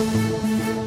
AP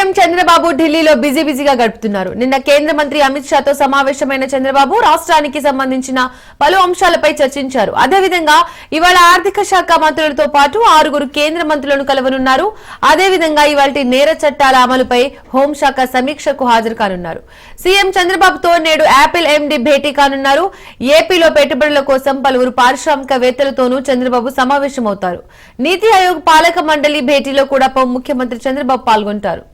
CM Chandrababu ఢిల్లీలో busy బిజీగా గడుపుతున్నారు. నిన్న కేంద్ర మంత్రి అమిత్ షాతో సమావేశమైన చంద్రబాబు రాష్ట్రానికి సంబంధించిన పలు అంశాలపై చర్చించారు. అదేవిధంగా ఇవాళ ఆర్థిక శాఖ మంత్రులతో పాటు ఆరుగురు కేంద్ర మంత్రులను కలవనున్నారు. అదేవిధంగా ఇవాళ నేర చట్టాల అమలుపై హోంశాఖ సమీక్షకు హాజరు కానున్నారు. సీఎం చంద్రబాబుతో నేడు యాపిల్ ఎండీ భేటీ కానున్నారు. ఏపీలో పెట్టుబడుల కోసం పలువురు పారిశ్రామికవేత్తలతోనూ చంద్రబాబు సమావేశమవుతారు. నీతి ఆయోగ్ పాలక మండలి భేటీలో కూడా ఉప ముఖ్యమంత్రి చంద్రబాబు పాల్గొంటారు.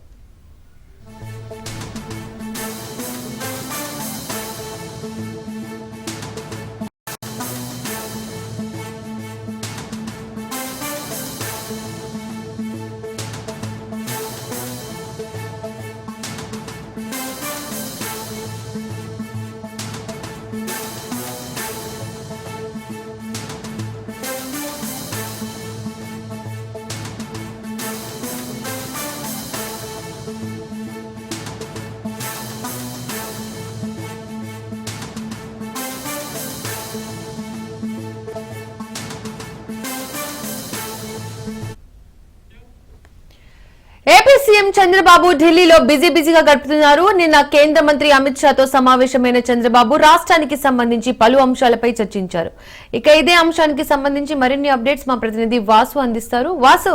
ఏపీ సీఎం చంద్రబాబు ఢిల్లీలో బిజీ బిజీగా గడుపుతున్నారు. నిన్న కేంద్ర మంత్రి అమిత్ షాతో సమావేశమైన చంద్రబాబు రాష్ట్రానికి సంబంధించి పలు అంశాలపై చర్చించారు. ఇక ఇదే అంశానికి సంబంధించి మరిన్ని అప్డేట్స్ మా ప్రతినిధి వాసు అందిస్తారు. Vasu!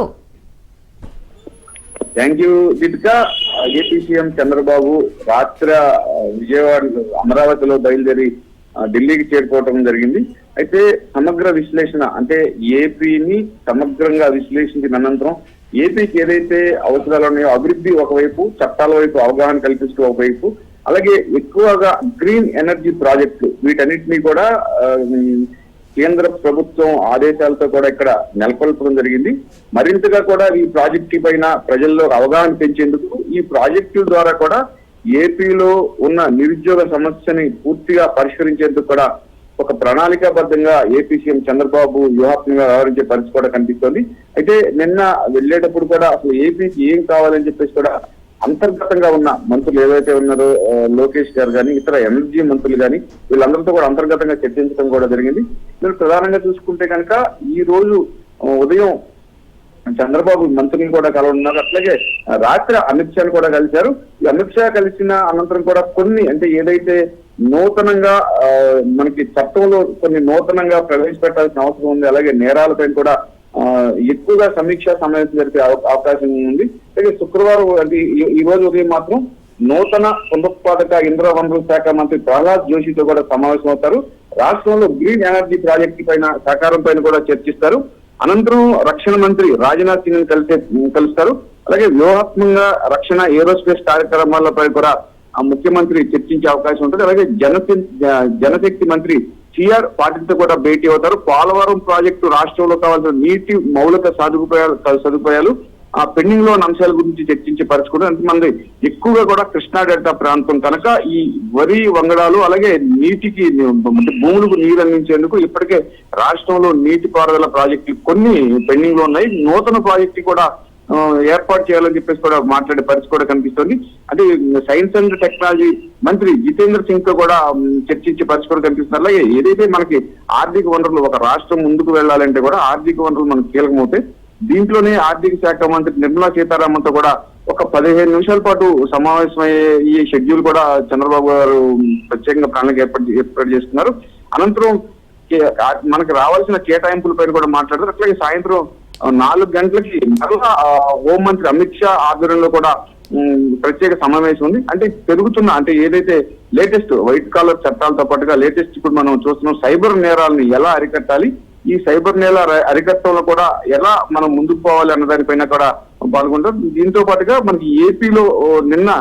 Thank you AP CM Chandrababu రాత్రి విజయవాడ అమరావతిలో బయలుదేరి ఢిల్లీకి చేరుకోవటం జరిగింది. అయితే సమగ్ర విశ్లేషణ అంటే ఏపీని సమగ్రంగా విశ్లేషించిన అనంతరం ఏపీకి ఏదైతే అవసరాలు ఉన్నాయో అభివృద్ధి ఒకవైపు చట్టాల వైపు అవగాహన కల్పిస్తూ ఒకవైపు అలాగే ఎక్కువగా గ్రీన్ ఎనర్జీ ప్రాజెక్టులు వీటన్నిటినీ కూడా కేంద్ర ప్రభుత్వం ఆదేశాలతో కూడా ఇక్కడ నెలకొల్పడం జరిగింది. మరింతగా కూడా ఈ ప్రాజెక్టు పైన ప్రజల్లో అవగాహన పెంచేందుకు ఈ ప్రాజెక్టుల ద్వారా కూడా ఏపీలో ఉన్న నిరుద్యోగ సమస్యని పూర్తిగా పరిష్కరించేందుకు కూడా ఒక ప్రణాళికాబద్ధంగా ఏపీ సీఎం చంద్రబాబు వ్యూహాత్మకంగా వ్యవహరించే పరిస్థితి కూడా కనిపిస్తోంది. అయితే నిన్న వెళ్ళేటప్పుడు కూడా అసలు ఏపీకి ఏం కావాలని చెప్పేసి కూడా అంతర్గతంగా ఉన్న మంత్రులు ఏవైతే ఉన్నారో లోకేష్ గారు కానీ ఇతర ఎనర్జీ మంత్రులు కానీ వీళ్ళందరితో కూడా అంతర్గతంగా చర్చించడం కూడా జరిగింది. మీరు ప్రధానంగా చూసుకుంటే కనుక ఈ రోజు ఉదయం చంద్రబాబు మంత్రులను కూడా కలవనున్నారు. అట్లాగే రాత్రి అమిత్ షాను కూడా కలిశారు. ఈ అమిత్ షా కలిసిన అనంతరం కూడా కొన్ని అంటే ఏదైతే నూతనంగా మనకి చట్టంలో కొన్ని నూతనంగా ప్రవేశపెట్టాల్సిన అవసరం ఉంది. అలాగే నేరాలపై కూడా ఎక్కువగా సమీక్షా సమావేశం జరిపే అవకాశం ఉంది. అలాగే శుక్రవారం అంటే ఈ- రోజు ఉదయం మాత్రం నూతన పునరుత్పాదక ఇంద్ర వనరుల శాఖ మంత్రి ప్రహ్లాద్ జోషితో కూడా సమావేశం అవుతారు. రాష్ట్రంలో గ్రీన్ ఎనర్జీ ప్రాజెక్టు పైన సహకారం పైన కూడా చర్చిస్తారు. అనంతరం రక్షణ మంత్రి రాజ్నాథ్ సింగ్ కలిసే కలుస్తారు. అలాగే వ్యూహాత్మకంగా రక్షణ ఏరోస్పేస్ కార్యక్రమాలపై కూడా ముఖ్యమంత్రి చర్చించే అవకాశం ఉంటుంది. అలాగే జనశక్తి జనశక్తి మంత్రి సిఆర్ పాటిల్తో కూడా భేటీ అవుతారు. పోలవరం ప్రాజెక్టు రాష్ట్రంలో కావాల్సిన నీటి మౌలిక సదుపాయాలు సదుపాయాలు ఆ పెండింగ్లో ఉన్న అంశాల గురించి చర్చించే పరిస్థితి ఎంతమంది ఎక్కువగా కూడా కృష్ణా డెల్టా ప్రాంతం కనుక ఈ వరి వంగడాలు అలాగే నీటికి భూములకు నీరు అందించేందుకు ఇప్పటికే రాష్ట్రంలో నీటి పారుదల ప్రాజెక్టులు కొన్ని పెండింగ్లో ఉన్నాయి. నూతన ప్రాజెక్టు కూడా ఏర్పాటు చేయాలని చెప్పేసి కూడా మాట్లాడే పరిస్థితి కూడా కనిపిస్తుంది. అంటే సైన్స్ అండ్ టెక్నాలజీ మంత్రి జితేంద్ర సింగ్తో కూడా చర్చించే పరిస్థితి కూడా కనిపిస్తుంది. అలాగే ఏదైతే మనకి ఆర్థిక వనరులు ఒక రాష్ట్రం ముందుకు వెళ్ళాలంటే కూడా ఆర్థిక వనరులు మనకు కీలకమవుతాయి దీంట్లోనే ఆర్థిక శాఖ మంత్రి నిర్మలా సీతారామన్తో కూడా ఒక పదిహేను నిమిషాల పాటు సమావేశమయ్యే ఈ షెడ్యూల్ కూడా చంద్రబాబు గారు ప్రత్యేకంగా ప్రణాళిక ఏర్పాటు ఏర్పాటు చేస్తున్నారు. అనంతరం మనకి రావాల్సిన కేటాయింపుల పైన కూడా మాట్లాడారు అట్లాగే సాయంత్రం నాలుగు గంటలకి మరలా హోం హోంమంత్రి అమిత్ షా ఆధ్వర్యంలో కూడా ప్రత్యేక సమావేశం ఉంది. అంటే పెరుగుతున్న అంటే ఏదైతే లేటెస్ట్ వైట్ కాలర్ చట్టాలతో పాటుగా లేటెస్ట్ ఇప్పుడు మనం చూస్తున్నాం సైబర్ నేరాలని ఎలా అరికట్టాలి ఈ సైబర్ నేల అరికట్టంలో అరికట్టడంలో కూడా ఎలా మనం ముందుకు పోవాలి అన్న దానిపైన కూడా పాల్గొంటారు దీంతో పాటుగా మనకి ఏపీలో నిన్న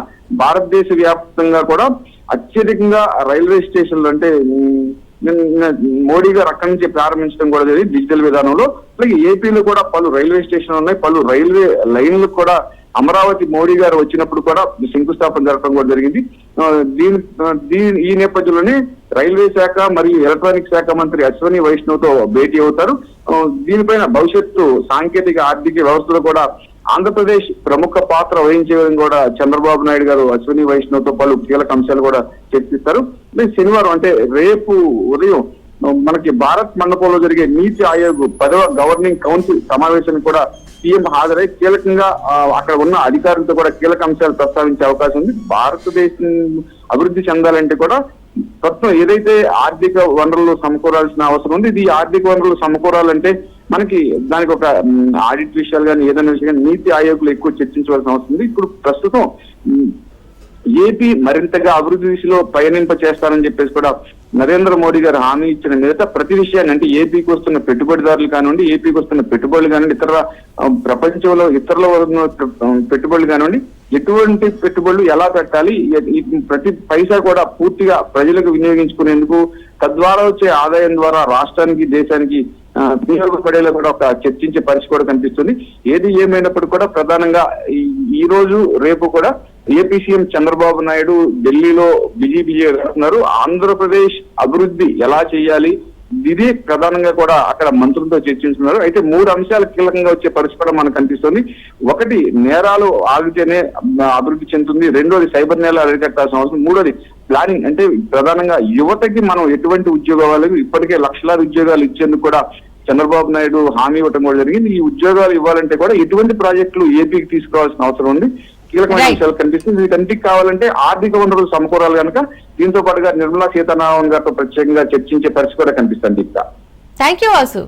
భారతదేశ వ్యాప్తంగా కూడా అత్యధికంగా రైల్వే స్టేషన్లు అంటే మోడీ గారు అక్కడి నుంచి ప్రారంభించడం కూడా జరిగింది డిజిటల్ విధానంలో. అలాగే ఏపీలో కూడా పలు రైల్వే స్టేషన్లు ఉన్నాయి పలు రైల్వే లైన్లు కూడా అమరావతి మోడీ గారు వచ్చినప్పుడు కూడా శంకుస్థాపన జరగడం కూడా జరిగింది. దీని దీని ఈ నేపథ్యంలోనే రైల్వే శాఖ మరియు ఎలక్ట్రానిక్ శాఖ మంత్రి అశ్వని వైష్ణవ్తో భేటీ అవుతారు. దీనిపైన భవిష్యత్తు సాంకేతిక ఆర్థిక వ్యవస్థలో కూడా ఆంధ్రప్రదేశ్ ప్రముఖ పాత్ర వహించే కూడా చంద్రబాబు నాయుడు గారు అశ్విని వైష్ణవ్తో పలు కీలక అంశాలు కూడా చర్చిస్తారు. శనివారం అంటే రేపు ఉదయం మనకి భారత్ మండపంలో జరిగే నీతి ఆయోగ్ పదవ గవర్నింగ్ కౌన్సిల్ సమావేశానికి కూడా సీఎం హాజరై కీలకంగా అక్కడ ఉన్న అధికారులతో కూడా కీలక అంశాలు ప్రస్తావించే అవకాశం ఉంది. భారతదేశం అభివృద్ధి చెందాలంటే కూడా ప్రస్తుతం ఏదైతే ఆర్థిక వనరులు సమకూరాల్సిన అవసరం ఉంది ఇది ఆర్థిక వనరులు సమకూరాలంటే మనకి దానికి ఒక ఆడిట్ విషయాలు కానీ ఏదైనా విషయం కానీ నీతి ఆయోగ్లు ఎక్కువ చర్చించవలసిన అవసరం ఉంది. ఇప్పుడు ప్రస్తుతం ఏపీ మరింతగా అభివృద్ధి దిశలో పయనింప చేస్తారని చెప్పేసి కూడా నరేంద్ర మోడీ గారు హామీ ఇచ్చిన మిగతా ప్రతి విషయాన్ని అంటే ఏపీకి వస్తున్న పెట్టుబడిదారులు కానివ్వండి ఏపీకి వస్తున్న పెట్టుబడులు కానివ్వండి ఇతర ప్రపంచంలో ఇతరుల పెట్టుబడులు కానివ్వండి ఎటువంటి పెట్టుబడులు ఎలా పెట్టాలి ప్రతి పైసా కూడా పూర్తిగా ప్రజలకు వినియోగించుకునేందుకు తద్వారా వచ్చే ఆదాయం ద్వారా రాష్ట్రానికి దేశానికి వినియోగపడేలా కూడా ఒక చర్చించే పరిస్థితి కూడా కనిపిస్తుంది. ఏది ఏమైనప్పటికీ కూడా ప్రధానంగా ఈ- రోజు రేపు కూడా ఏపీ సీఎం చంద్రబాబు నాయుడు ఢిల్లీలో బిజీ బిజీ గడుపుతున్నారు. ఆంధ్రప్రదేశ్ అభివృద్ధి ఎలా చేయాలి? ఇది ప్రధానంగా కూడా అక్కడ మంత్రులతో చర్చించుకున్నారు అయితే మూడు అంశాలు కీలకంగా వచ్చే పరిస్థితి మనకు కనిపిస్తుంది. ఒకటి నేరాలు ఆగితేనే అభివృద్ధి చెందుతుంది. రెండోది సైబర్ నేరాలు అరికట్టాల్సిన అవసరం. మూడోది ప్లానింగ్ అంటే ప్రధానంగా యువతకి మనం ఎటువంటి ఉద్యోగాలు ఇప్పటికే లక్షలాది ఉద్యోగాలు ఇచ్చేందుకు కూడా చంద్రబాబు నాయుడు హామీ ఇవ్వటం కూడా జరిగింది. ఈ ఉద్యోగాలు ఇవ్వాలంటే కూడా ఎటువంటి ప్రాజెక్టులు ఏపీకి తీసుకురావాల్సిన అవసరం ఉంది? కీలకమైన. అంశాలు కనిపిస్తుంది. వీటన్నిటికి కావాలంటే ఆర్థిక వనరులు సమకూరాలి కనుక దీంతో పాటుగా నిర్మలా సీతారామన్ గారితో ప్రత్యేకంగా చర్చించే పరిస్థితి కూడా కనిపిస్తుంది దీపిక థ్యాంక్ యూ వాసు